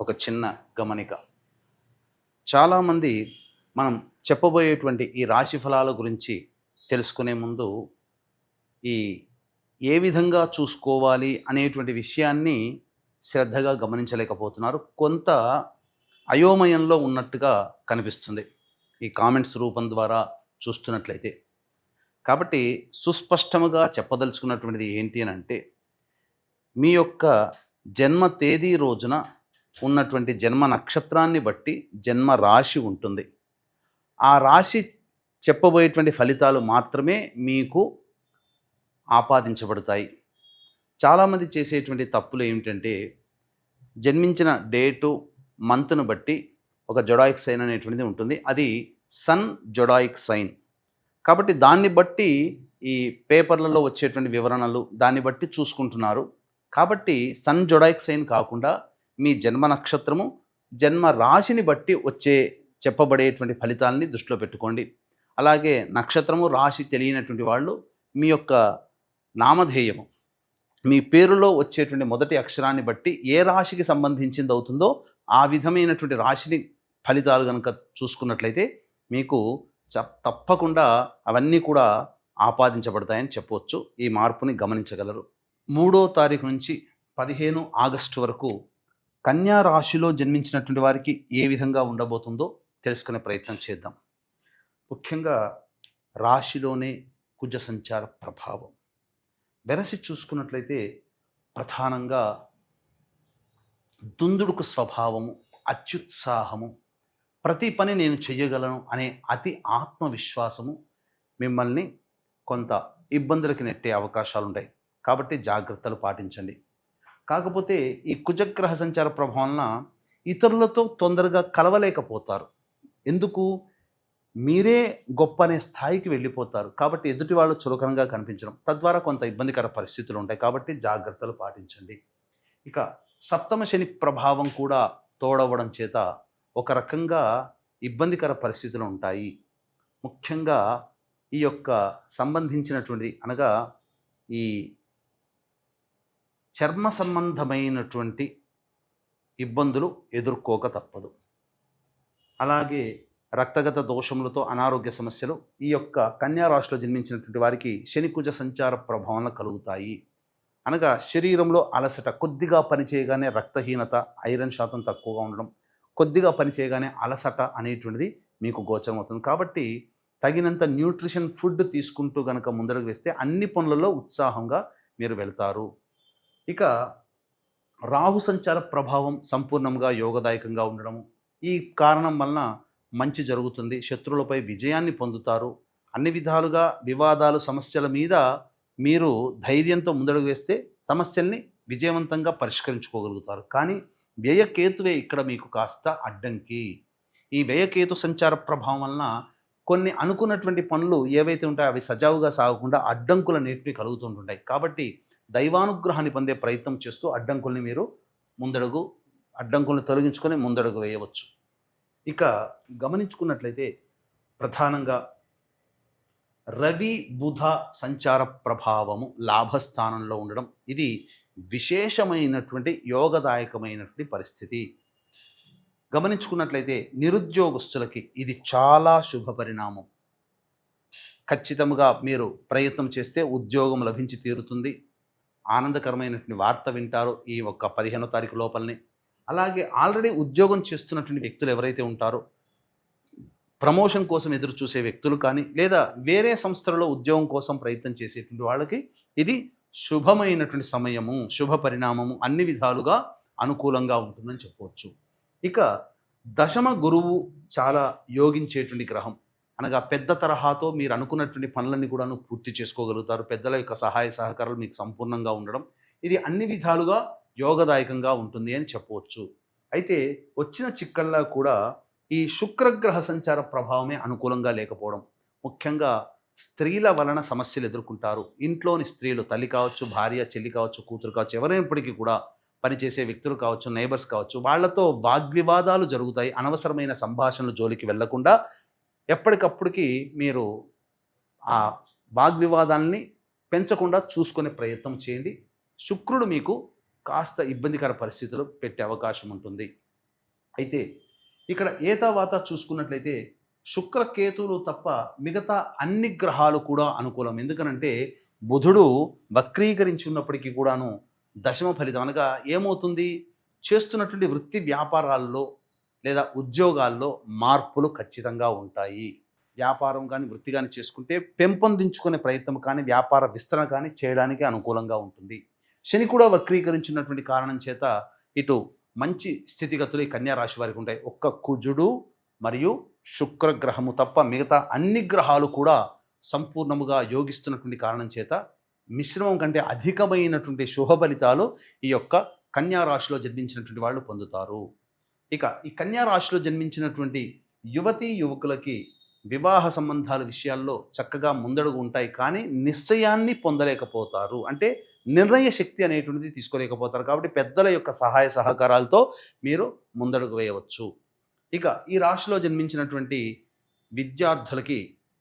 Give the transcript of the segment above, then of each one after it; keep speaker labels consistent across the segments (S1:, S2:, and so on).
S1: ఒక చిన్న గమనిక. చాలామంది మనం చెప్పబోయేటువంటి ఈ రాశి ఫలాల గురించి తెలుసుకునే ముందు ఈ ఏ విధంగా చూసుకోవాలి అనేటువంటి విషయాన్ని శ్రద్ధగా గమనించలేకపోతున్నారు. కొంత అయోమయంలో ఉన్నట్టుగా కనిపిస్తుంది ఈ కామెంట్స్ రూపం ద్వారా చూస్తున్నట్లయితే. కాబట్టి సుస్పష్టముగా చెప్పదలుచుకున్నటువంటిది ఏంటి అని అంటే మీ యొక్క జన్మ తేదీ రోజున ఉన్నటువంటి జన్మ నక్షత్రాన్ని బట్టి జన్మ రాశి ఉంటుంది. ఆ రాశి చెప్పబోయేటువంటి ఫలితాలు మాత్రమే మీకు ఆపాదించబడతాయి. చాలామంది చేసేటువంటి తప్పులు ఏమిటంటే జన్మించిన డేటు మంత్ను బట్టి ఒక జొడాయిక్ సైన్ అనేటువంటిది ఉంటుంది. అది సన్ జొడాయిక్ సైన్. కాబట్టి దాన్ని బట్టి ఈ పేపర్లలో వచ్చేటువంటి వివరణలు దాన్ని బట్టి చూసుకుంటున్నారు. కాబట్టి సన్ జొడాయిక్ సైన్ కాకుండా మీ జన్మ నక్షత్రము జన్మ రాశిని బట్టి వచ్చే చెప్పబడేటువంటి ఫలితాలని దృష్టిలో పెట్టుకోండి. అలాగే నక్షత్రము రాశి తెలియనటువంటి వాళ్ళు మీ యొక్క నామధేయము మీ పేరులో వచ్చేటువంటి మొదటి అక్షరాన్ని బట్టి ఏ రాశికి సంబంధించింది అవుతుందో ఆ విధమైనటువంటి రాశిని ఫలితాలు కనుక చూసుకున్నట్లయితే మీకు చ- తప్పకుండా అవన్నీ కూడా ఆపాదించబడతాయని చెప్పవచ్చు. ఈ మార్పుని గమనించగలరు. మూడో తారీఖు నుంచి పదిహేను ఆగస్టు వరకు కన్యా రాశిలో జన్మించినటువంటి వారికి ఏ విధంగా ఉండబోతుందో తెలుసుకునే ప్రయత్నం చేద్దాం. ముఖ్యంగా రాశిలోనే కుజ సంచార ప్రభావం. వెరసి చూసుకున్నట్లయితే ప్రధానంగా దుందుడుకు స్వభావము అత్యుత్సాహము ప్రతి పని నేను చెయ్యగలను అనే అతి ఆత్మవిశ్వాసము మిమ్మల్ని కొంత ఇబ్బందులకి నెట్టే అవకాశాలు ఉంటాయి కాబట్టి జాగ్రత్తలు పాటించండి. కాకపోతే ఈ కుజగ్రహ సంచార ప్రభావం వలన ఇతరులతో తొందరగా కలవలేకపోతారు. ఎందుకు? మీరే గొప్ప అనే స్థాయికి వెళ్ళిపోతారు. కాబట్టి ఎదుటి వాళ్ళు చులకనంగా కనిపించడం. తద్వారా కొంత ఇబ్బందికర పరిస్థితులు ఉంటాయి. కాబట్టి జాగ్రత్తలు పాటించండి. ఇక సప్తమ శని ప్రభావం కూడా తోడవడం చేత ఒక రకంగా ఇబ్బందికర పరిస్థితులు ఉంటాయి. ముఖ్యంగా ఈ యొక్క సంబంధించినటువంటి అనగా ఈ చర్మ సంబంధమైనటువంటి ఇబ్బందులు ఎదుర్కోక తప్పదు. అలాగే రక్తగత దోషములతో అనారోగ్య సమస్యలు ఈ యొక్క కన్యా రాశిలో జన్మించినటువంటి వారికి శనికుజ సంచార ప్రభావం కలుగుతాయి. అనగా శరీరంలో అలసట కొద్దిగా పనిచేయగానే రక్తహీనత ఐరన్ శాతం తక్కువగా ఉండడం కొద్దిగా పనిచేయగానే అలసట అనేటువంటిది మీకు గోచరం అవుతుంది. కాబట్టి తగినంత న్యూట్రిషన్ ఫుడ్ తీసుకుంటూ కనుక ముందడుగు వేస్తే అన్ని పనులలో ఉత్సాహంగా మీరు వెళ్తారు. ఇక రాహు సంచార ప్రభావం సంపూర్ణంగా యోగదాయకంగా ఉండడము ఈ కారణం వలన మంచి జరుగుతుంది. శత్రువులపై విజయాన్ని పొందుతారు. అన్ని విధాలుగా వివాదాలు సమస్యల మీద మీరు ధైర్యంతో ముందడుగు వేస్తే సమస్యల్ని విజయవంతంగా పరిష్కరించుకోగలుగుతారు. కానీ వ్యయకేతువే ఇక్కడ మీకు కాస్త అడ్డంకి. ఈ వ్యయకేతు సంచార ప్రభావం వలన కొన్ని అనుకున్నటువంటి పనులు ఏవైతే ఉంటాయో అవి సజావుగా సాగకుండా అడ్డంకుల నేటివి కలుగుతుంటుంటాయి కాబట్టి దైవానుగ్రహాన్ని పొందే ప్రయత్నం చేస్తూ అడ్డంకుల్ని మీరు ముందడుగు అడ్డంకుల్ని తొలగించుకొని ముందడుగు వేయవచ్చు. ఇక గమనించుకున్నట్లయితే ప్రధానంగా రవి బుధ సంచార ప్రభావము లాభస్థానంలో ఉండడం ఇది విశేషమైనటువంటి యోగదాయకమైనటువంటి పరిస్థితి. గమనించుకున్నట్లయితే నిరుద్యోగస్తులకి ఇది చాలా శుభ పరిణామం. ఖచ్చితంగా మీరు ప్రయత్నం చేస్తే ఉద్యోగం లభించి తీరుతుంది. ఆనందకరమైనటువంటి వార్త వింటారో ఈ ఒక్క పదిహేనో తారీఖు లోపలనే. అలాగే ఆల్రెడీ ఉద్యోగం చేస్తున్నటువంటి వ్యక్తులు ఎవరైతే ఉంటారో ప్రమోషన్ కోసం ఎదురు చూసే వ్యక్తులు కానీ లేదా వేరే సంస్థలలో ఉద్యోగం కోసం ప్రయత్నం చేసేటువంటి వాళ్ళకి ఇది శుభమైనటువంటి సమయము శుభ పరిణామము అన్ని విధాలుగా అనుకూలంగా ఉంటుందని చెప్పవచ్చు. ఇక దశమ గురువు చాలా యోగించేటువంటి గ్రహం. అనగా పెద్ద తరహాతో మీరు అనుకున్నటువంటి పనులన్నీ కూడాను పూర్తి చేసుకోగలుగుతారు. పెద్దల యొక్క సహాయ సహకారాలు మీకు సంపూర్ణంగా ఉండడం ఇది అన్ని విధాలుగా యోగదాయకంగా ఉంటుంది అని చెప్పవచ్చు. అయితే వచ్చిన చిక్కల్లా కూడా ఈ శుక్రగ్రహ సంచార ప్రభావమే అనుకూలంగా లేకపోవడం ముఖ్యంగా స్త్రీల వలన సమస్యలు ఎదుర్కొంటారు. ఇంట్లోని స్త్రీలు తల్లి కావచ్చు భార్య చెల్లి కావచ్చు కూతురు కావచ్చు ఎవరైనప్పటికీ కూడా పనిచేసే వ్యక్తులు కావచ్చు నైబర్స్ కావచ్చు వాళ్ళతో వాగ్వివాదాలు జరుగుతాయి. అనవసరమైన సంభాషణలు జోలికి వెళ్ళకుండా ఎప్పటికప్పటికి మీరు ఆ వాగ్వివాదాలని పెంచకుండా చూసుకునే ప్రయత్నం చేయండి. శుక్రుడు మీకు కాస్త ఇబ్బందికర పరిస్థితులు పెట్టే అవకాశం ఉంటుంది. అయితే ఇక్కడ ఏతావాత చూసుకున్నట్లయితే శుక్రకేతువులు తప్ప మిగతా అన్ని గ్రహాలు కూడా అనుకూలం. ఎందుకనంటే బుధుడు వక్రీకరించి ఉన్నప్పటికీ కూడాను దశమ ఫలితం అనగా ఏమవుతుంది? చేస్తున్నటువంటి వృత్తి వ్యాపారాల్లో లేదా ఉద్యోగాల్లో మార్పులు ఖచ్చితంగా ఉంటాయి. వ్యాపారం కానీ వృత్తి కానీ చేసుకుంటే పెంపొందించుకునే ప్రయత్నం కానీ వ్యాపార విస్తరణ కానీ చేయడానికి అనుకూలంగా ఉంటుంది. శని కూడా వక్రీకరించినటువంటి కారణం చేత ఇటు మంచి స్థితిగతులు ఈ కన్యా రాశి వారికి ఉంటాయి. ఒక్క కుజుడు మరియు శుక్రగ్రహము తప్ప మిగతా అన్ని గ్రహాలు కూడా సంపూర్ణముగా యోగిస్తున్నటువంటి కారణం చేత మిశ్రమం కంటే అధికమైనటువంటి శుభ ఫలితాలు ఈ యొక్క కన్యా రాశిలో జన్మించినటువంటి వాళ్ళు పొందుతారు. ఇక ఈ కన్యా రాశిలో జన్మించినటువంటి యువతీ యువకులకి వివాహ సంబంధాల విషయాల్లో చక్కగా ముందడుగు ఉంటాయి. కానీ నిశ్చయాన్ని పొందలేకపోతారు. అంటే నిర్ణయ శక్తి అనేటువంటిది తీసుకోలేకపోతారు. కాబట్టి పెద్దల యొక్క సహాయ సహకారాలతో మీరు ముందడుగు వేయవచ్చు. ఇక ఈ రాశిలో జన్మించినటువంటి విద్యార్థులకి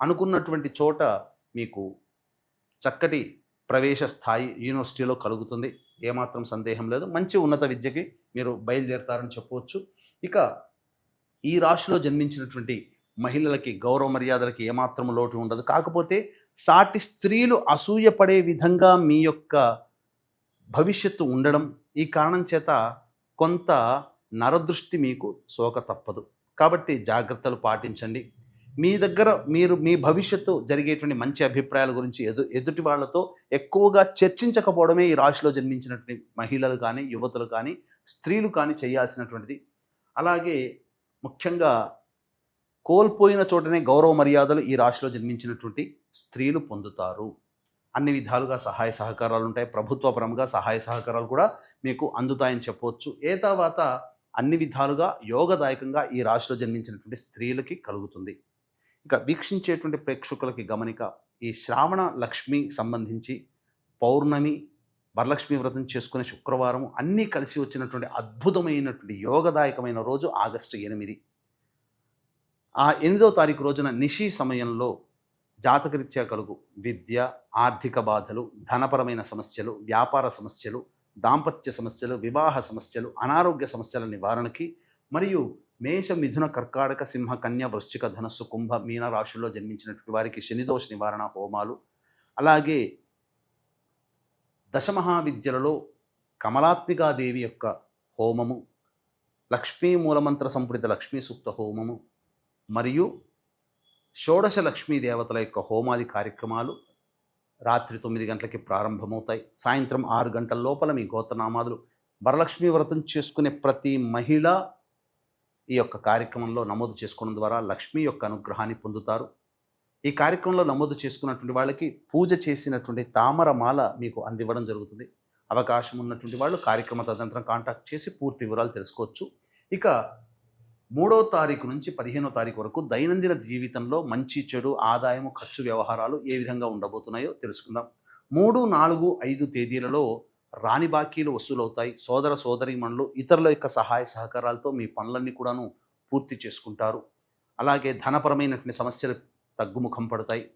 S1: అనుకున్నటువంటి చోట మీకు చక్కటి ప్రవేశ స్థాయి యూనివర్సిటీలో కలుగుతుంది. ఏమాత్రం సందేహం లేదు. మంచి ఉన్నత విద్యకి మీరు బయలుదేరతారని చెప్పవచ్చు. ఇక ఈ రాశిలో జన్మించినటువంటి మహిళలకి గౌరవ మర్యాదలకి ఏమాత్రం లోటు ఉండదు. కాకపోతే సాటి స్త్రీలు అసూయపడే విధంగా మీ యొక్క భవిష్యత్తు ఉండడం ఈ కారణం చేత కొంత నరదృష్టి మీకు సోక తప్పదు. కాబట్టి జాగ్రత్తలు పాటించండి. మీ దగ్గర మీరు మీ భవిష్యత్తు జరిగేటువంటి మంచి అభిప్రాయాల గురించి ఎదు ఎదుటి వాళ్ళతో ఎక్కువగా చర్చించకపోవడమే ఈ రాశిలో జన్మించినటువంటి మహిళలు కానీ యువతులు కానీ స్త్రీలు కానీ చేయాల్సినటువంటిది. అలాగే ముఖ్యంగా కోల్పోయిన చోటనే గౌరవ మర్యాదలు ఈ రాశిలో జన్మించినటువంటి స్త్రీలు పొందుతారు. అన్ని విధాలుగా సహాయ సహకారాలు ఉంటాయి. ప్రభుత్వపరంగా సహాయ సహకారాలు కూడా మీకు అందుతాయని చెప్పవచ్చు ఏ తర్వాత అన్ని విధాలుగా యోగదాయకంగా ఈ రాశిలో జన్మించినటువంటి స్త్రీలకి కలుగుతుంది. ఇక వీక్షించేటువంటి ప్రేక్షకులకి గమనిక ఈ శ్రావణ లక్ష్మి సంబంధించి పౌర్ణమి వరలక్ష్మి వ్రతం చేసుకునే శుక్రవారం అన్నీ కలిసి వచ్చినటువంటి అద్భుతమైనటువంటి యోగదాయకమైన రోజు ఆగస్టు ఎనిమిది. ఆ ఎనిమిదో తారీఖు రోజున నిషి సమయంలో జాతకరీత్యా కలుగు విద్య ఆర్థిక బాధలు ధనపరమైన సమస్యలు వ్యాపార సమస్యలు దాంపత్య సమస్యలు వివాహ సమస్యలు అనారోగ్య సమస్యల నివారణకి మరియు మేష మిథున కర్కాటక సింహ కన్య వృశ్చిక ధనస్సు కుంభ మీన రాశుల్లో జన్మించినటువంటి వారికి శనిదోష నివారణ హోమాలు. అలాగే దశమహావిద్యలలో కమలాత్మికాదేవి యొక్క హోమము లక్ష్మీ మూలమంత్ర సంపుడిత లక్ష్మీ సూక్త హోమము మరియు షోడశ లక్ష్మీ దేవతల యొక్క హోమాది కార్యక్రమాలు రాత్రి తొమ్మిది గంటలకి ప్రారంభమవుతాయి. సాయంత్రం ఆరు గంటల లోపల మీ గోత్రనామాదులు వరలక్ష్మి వ్రతం చేసుకునే ప్రతి మహిళ ఈ యొక్క కార్యక్రమంలో నమోదు చేసుకోవడం ద్వారా లక్ష్మి యొక్క అనుగ్రహాన్ని పొందుతారు. ఈ కార్యక్రమంలో నమోదు చేసుకున్నటువంటి వాళ్ళకి పూజ చేసినటువంటి తామరమాల మీకు అందివ్వడం జరుగుతుంది. అవకాశం ఉన్నటువంటి వాళ్ళు కార్యక్రమ తదనంతరం కాంటాక్ట్ చేసి పూర్తి వివరాలు తెలుసుకోవచ్చు. ఇక మూడో తారీఖు నుంచి పదిహేనో తారీఖు వరకు దైనందిన జీవితంలో మంచి చెడు ఆదాయము ఖర్చు వ్యవహారాలు ఏ విధంగా ఉండబోతున్నాయో తెలుసుకుందాం. మూడు నాలుగు ఐదు తేదీలలో రాని బాకీలు వసూలవుతాయి. సోదర సోదరీమణులు ఇతరుల యొక్క సహాయ సహకారాలతో మీ పనులన్నీ కూడాను పూర్తి చేసుకుంటారు. అలాగే ధనపరమైనటువంటి సమస్యలు తగ్గుముఖం పడతాయి.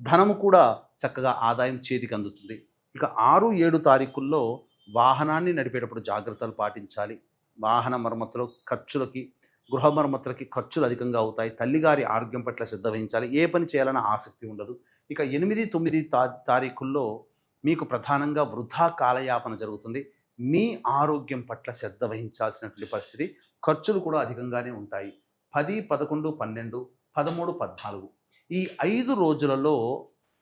S1: ధనము కూడా చక్కగా ఆదాయం చేతికి అందుతుంది. ఇక ఆరు ఏడు తారీఖుల్లో వాహనాన్ని నడిపేటప్పుడు జాగ్రత్తలు పాటించాలి. వాహన మరమ్మతులు ఖర్చులకి గృహ మరమ్మతులకి ఖర్చులు అధికంగా అవుతాయి. తల్లిగారి ఆరోగ్యం పట్ల శ్రద్ధ వహించాలి. ఏ పని చేయాలన్న ఆసక్తి ఉండదు. ఇక ఎనిమిది తొమ్మిది తా తారీఖుల్లో మీకు ప్రధానంగా వృధా కాలయాపన జరుగుతుంది. మీ ఆరోగ్యం పట్ల శ్రద్ధ వహించాల్సినటువంటి పరిస్థితి ఖర్చులు కూడా అధికంగానే ఉంటాయి. పది పదకొండు పన్నెండు పదమూడు పద్నాలుగు. ఈ ఐదు రోజులలో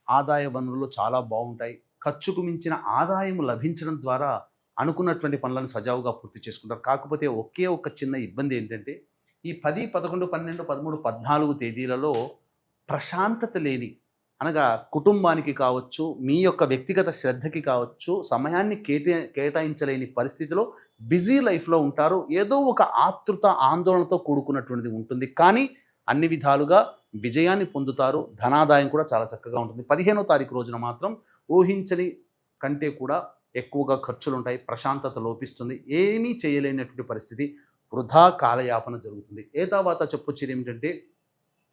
S1: ఆదాయ వనరులు చాలా బాగుంటాయి. ఖర్చుకు మించిన ఆదాయం లభించడం ద్వారా అనుకున్నటువంటి పనులను సజావుగా పూర్తి చేసుకుంటారు. కాకపోతే ఒకే ఒక చిన్న ఇబ్బంది ఏంటంటే ఈ పది పదకొండు పన్నెండు పదమూడు పద్నాలుగు తేదీలలో ప్రశాంతత లేని అనగా కుటుంబానికి కావచ్చు మీ యొక్క వ్యక్తిగత శ్రద్ధకి కావచ్చు సమయాన్ని కేటా కేటాయించలేని పరిస్థితిలో బిజీ లైఫ్లో ఉంటారు. ఏదో ఒక ఆతృత ఆందోళనతో కూడుకున్నటువంటిది ఉంటుంది. కానీ అన్ని విధాలుగా విజయాన్ని పొందుతారు. ధనాదాయం కూడా చాలా చక్కగా ఉంటుంది. పదిహేనో తారీఖు రోజున మాత్రం ఊహించని కంటే కూడా ఎక్కువగా ఖర్చులు ఉంటాయి ప్రశాంతత లోపిస్తుంది. ఏమీ చేయలేనటువంటి పరిస్థితి వృధా కాలయాపన జరుగుతుంది. ఏ తర్వాత చెప్పొచ్చేది ఏమిటంటే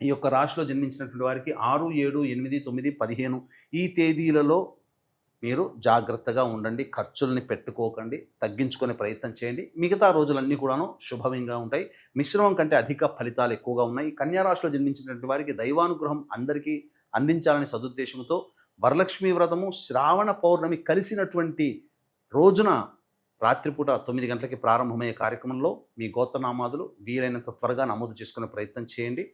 S1: ఈ యొక్క రాశిలో జన్మించినటువంటి వారికి ఆరు ఏడు ఎనిమిది తొమ్మిది పదిహేను ఈ తేదీలలో మీరు జాగ్రత్తగా ఉండండి ఖర్చుల్ని పెట్టుకోకండి తగ్గించుకునే ప్రయత్నం చేయండి. మిగతా రోజులన్నీ కూడాను శుభంగా ఉంటాయి. మిశ్రమం కంటే అధిక ఫలితాలు ఎక్కువగా ఉన్నాయి. కన్యారాశిలో జన్మించినటువంటి వారికి దైవానుగ్రహం అందరికీ అందించాలనే సదుద్దేశంతో వరలక్ష్మి వ్రతము శ్రావణ పౌర్ణమి కలిసినటువంటి రోజున రాత్రిపూట తొమ్మిది గంటలకి ప్రారంభమయ్యే కార్యక్రమంలో మీ గోత్రనామాదులు వీలైనంత త్వరగా నమోదు చేసుకునే ప్రయత్నం చేయండి.